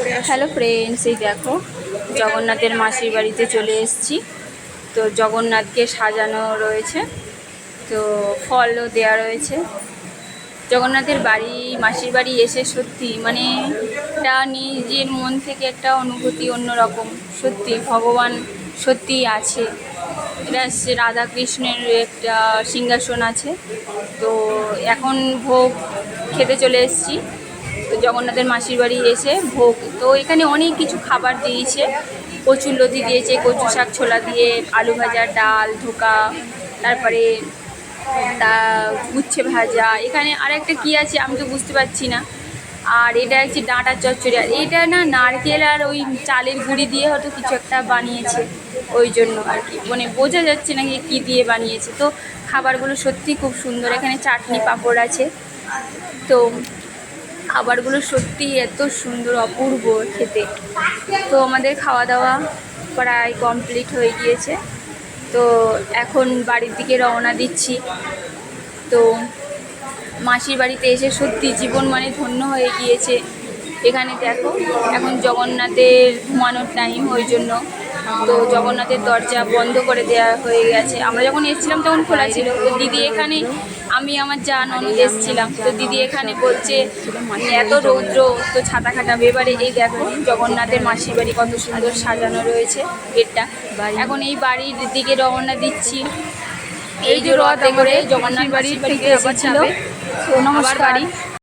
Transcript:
Hello friends এই দেখো, জগন্নাথের মাসির বাড়িতে চলে এসেছি। তো জগন্নাথকে সাজানো রয়েছে, তো ফলও দেওয়া রয়েছে। জগন্নাথের বাড়ি, মাসির বাড়ি এসে সত্যি মানে একটা নিজের মন থেকে একটা অনুভূতি অন্যরকম। সত্যি ভগবান সত্যি আছে। এটা হচ্ছে রাধাকৃষ্ণের একটা সিংহাসন আছে। তো এখন ভোগ খেতে চলে এসেছি। তো জগন্নাথের মাসির বাড়ি এসে ভোগ। তো এখানে অনেক কিছু খাবার দিয়েছে। কচুর লতি দিয়েছে, কচু শাক ছোলা দিয়ে, আলু ভাজা, ডাল, ধোকা, তারপরে তা উচ্ছে ভাজা। এখানে আরেকটা কি আছে আমি তো বুঝতে পারছি না। আর এটা হচ্ছে ডাঁটার চচ্চড়ি। আর এটা না নারকেল আর ওই চালের গুঁড়ি দিয়ে হয়তো কিছু একটা বানিয়েছে। ওই জন্য আর কি। মানে বোঝা যাচ্ছে না কী দিয়ে বানিয়েছে। তো খাবারগুলো সত্যি খুব সুন্দর। এখানে চাটনি পাঁপড় আছে। তো খাবারগুলো সত্যি এত সুন্দর, অপূর্ব খেতে। তো আমাদের খাওয়া দাওয়া প্রায় কমপ্লিট হয়ে গিয়েছে। তো এখন বাড়ির দিকে রওনা দিচ্ছি। তো মাসির বাড়িতে এসে সত্যি জীবন মানে ধন্য হয়ে গিয়েছে। এখানে দেখো, এখন জগন্নাথের ঘুমানোর টাইম ওই জন্য। তো জগন্নাথের দরজা বন্ধ করে দেওয়া হয়ে গেছে। আমরা যখন এসেছিলাম তখন খোলা ছিল। তো দিদি এখানে আমি আমার যা ননদ এসেছিলাম তো দিদি এখানে বলছে এত রৌদ্র তো ছাতা খাটাবে এবারে এই দেখো জগন্নাথের মাসির বাড়ি কত সুন্দর সাজানো রয়েছে গেটটা। এখন এই বাড়ির দিকে রওনা দিচ্ছি। এই যে রথ করে জগন্নাথ বাড়ির বাড়ি এসেছিল। নমস্কার।